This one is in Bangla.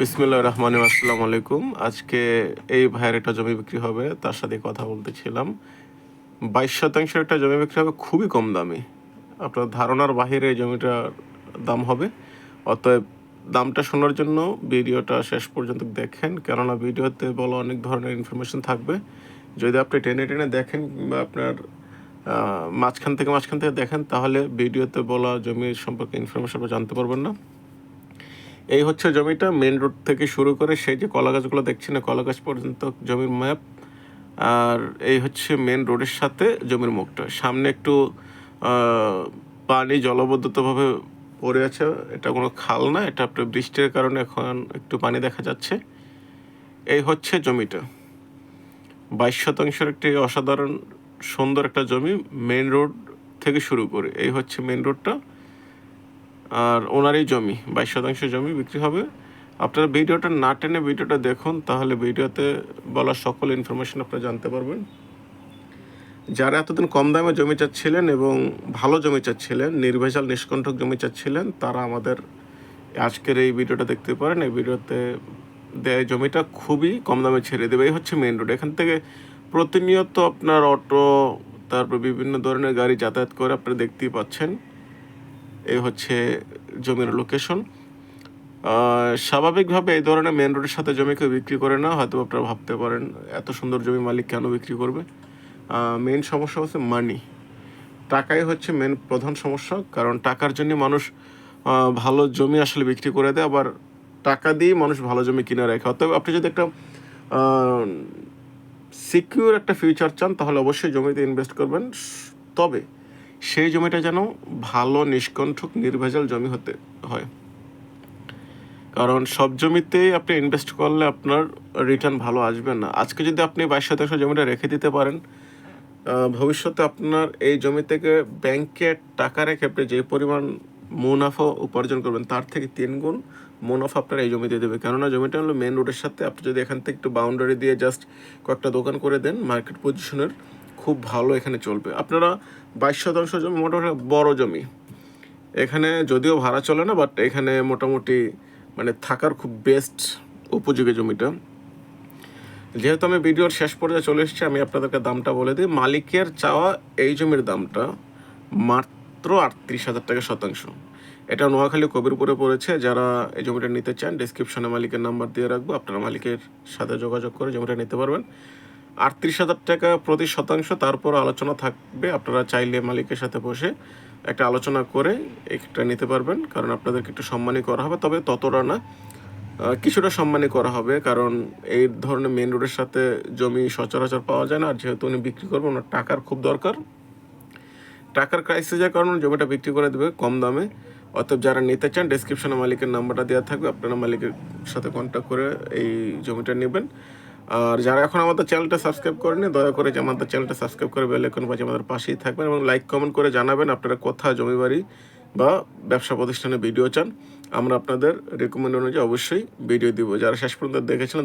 বিসমিল্লাহ রহমান আসসালামু আলাইকুম। আজকে এই ভাইয়ের একটা জমি বিক্রি হবে, তার সাথে কথা বলতেছিলাম। বাইশ শতাংশের একটা জমি বিক্রি হবে, খুবই কম দামে। আপনার ধারণার বাহিরে এই জমিটার দাম হবে। অতএব দামটা শোনার জন্য ভিডিওটা শেষ পর্যন্ত দেখেন, কেননা ভিডিওতে বলা অনেক ধরনের ইনফরমেশন থাকবে। যদি আপনি টেনে টেনে দেখেন কিংবা আপনার মাঝখান থেকে মাঝখান থেকে দেখেন, তাহলে ভিডিওতে বলা জমির সম্পর্কে ইনফরমেশন জানতে পারবেন না। এই হচ্ছে জমিটা মেন রোড থেকে শুরু করে সেই যে কলা গাছগুলো দেখছি না, কলা গাছ পর্যন্ত জমির ম্যাপ আর এই হচ্ছে মেন রোডের সাথে জমির মুখটা। সামনে একটু পানি জলবদ্ধতভাবে পড়ে আছে। এটা কোনো খাল না, এটা আপনার বৃষ্টির কারণে এখন একটু পানি দেখা যাচ্ছে। এই হচ্ছে জমিটা। বাইশ শতাংশের একটি অসাধারণ, সুন্দর একটা জমি মেন রোড থেকে শুরু করে। এই হচ্ছে মেন রোডটা আর ওনারই জমি, বাইশ শতাংশ জমি বিক্রি হবে। আপনারা ভিডিওটা না টেনে ভিডিওটা দেখুন, তাহলে ভিডিওতে বলা সকল ইনফরমেশন আপনারা জানতে পারবেন। যারা এতদিন কম দামে জমি চাচ্ছিলেন এবং ভালো জমি চাচ্ছিলেন, নির্ভেজাল, নিষ্কণ্ঠক জমি চাচ্ছিলেন, তারা আমাদের আজকের এই ভিডিওটা দেখতে পারেন। এই ভিডিওতে দেয় জমিটা খুবই কম দামে ছেড়ে দেবে। এই হচ্ছে মেন রোড এখান থেকে প্রতিনিয়ত আপনার অটো তারপর বিভিন্ন ধরনের গাড়ি যাতায়াত করে আপনারা দেখতেই পাচ্ছেন। এই হচ্ছে জমির লোকেশন স্বাভাবিকভাবে এই ধরনের মেন রোডের সাথে জমি কেউ বিক্রি করে না হয়তো আপনারা ভাবতে পারেন এত সুন্দর জমি মালিক কেন বিক্রি করবে। মেন সমস্যা হচ্ছে মানি টাকাই হচ্ছে মেন প্রধান সমস্যা, কারণ টাকার জন্য মানুষ ভালো জমি আসলে বিক্রি করে দেয়, আবার টাকা দিয়ে মানুষ ভালো জমি কিনে রাখে। অতএব আপনি যদি একটা সিকিউর একটা ফিউচার চান, তাহলে অবশ্যই জমিতে ইনভেস্ট করবেন। তবে সেই জমিটা যেন ভালো, নিষ্কণ্ঠক, নির্ভেজাল জমি হতে হয়। কারণ সব জমিতেই আপনি ইনভেস্ট করলে আপনার রিটার্ন ভালো আসবে না। আজকে যদি আপনি বাইশ শতাংশ জমিটা রেখে দিতে পারেন ভবিষ্যতে আপনার এই জমি থেকে ব্যাংকে টাকা রেখে আপনি যে পরিমাণ মুনাফা উপার্জন করবেন, তার থেকে তিন গুণ মুনাফা আপনার এই জমিতে দেবে। কেননা জমিটা হলো মেন রোডের সাথে, আপনি যদি এখান থেকে একটু বাউন্ডারি দিয়ে জাস্ট কয়েকটা দোকান করে দেন মার্কেট পজিশনের খুব ভালো এখানে চলবে। আপনারা বাইশ শতাংশ জমি, মোটামুটি বড় জমি। এখানে যদিও ভাড়া চলে না বাট এখানে মোটামুটি মানে থাকার খুব বেস্ট উপযোগী জমিটা। যেহেতু আমি ভিডিওর শেষ পর্যায়ে চলে এসেছি, আমি আপনাদেরকে দামটা বলে দিই। মালিকের চাওয়া এই জমির দামটা মাত্র আটত্রিশ হাজার টাকা শতাংশ। এটা নোয়াখালী কবিরপুরে পড়েছে। যারা এই জমিটা নিতে চান ডিসক্রিপশনে মালিকের নাম্বার দিয়ে রাখব। আপনারা মালিকের সাথে যোগাযোগ করে জমিটা নিতে পারবেন। আটত্রিশ হাজার টাকা প্রতি শতাংশ, তারপর আলোচনা থাকবে। আপনারা চাইলে মালিকের সাথে বসে একটা আলোচনা করে একটা নিতে পারবেন, কারণ আপনাদেরকে একটু সম্মানই করা হবে। তবে ততটা না কিছুটা সম্মানই করা হবে, কারণ এই ধরনের মেন রোডের সাথে জমি সচরাচর পাওয়া যায় না। আর যেহেতু উনি বিক্রি করবেন, ওনার টাকার খুব দরকার। টাকার ক্রাইসিসের কারণে জমিটা বিক্রি করে দেবে কম দামে। অতএব যারা নিতে চান ডেসক্রিপশনে মালিকের নাম্বারটা দেওয়া থাকবে। আপনারা মালিকের সাথে কন্ট্যাক্ট করে এই জমিটা নেবেন। আর যারা এখন আমাদের চ্যানেলটা সাবস্ক্রাইব করেনি, দয়া করে যে আমাদের চ্যানেলটা সাবস্ক্রাইব করে বেল আইকন বাজে আমাদের পাশেই থাকবেন এবং লাইক, কমেন্ট করে জানাবেন আপনারা কোথা জমি বাড়ি বা ব্যবসা প্রতিষ্ঠানে ভিডিও চান। আমরা আপনাদের রেকমেন্ড অনুযায়ী অবশ্যই ভিডিও দিব। যারা শেষ পর্যন্ত দেখেছিলেন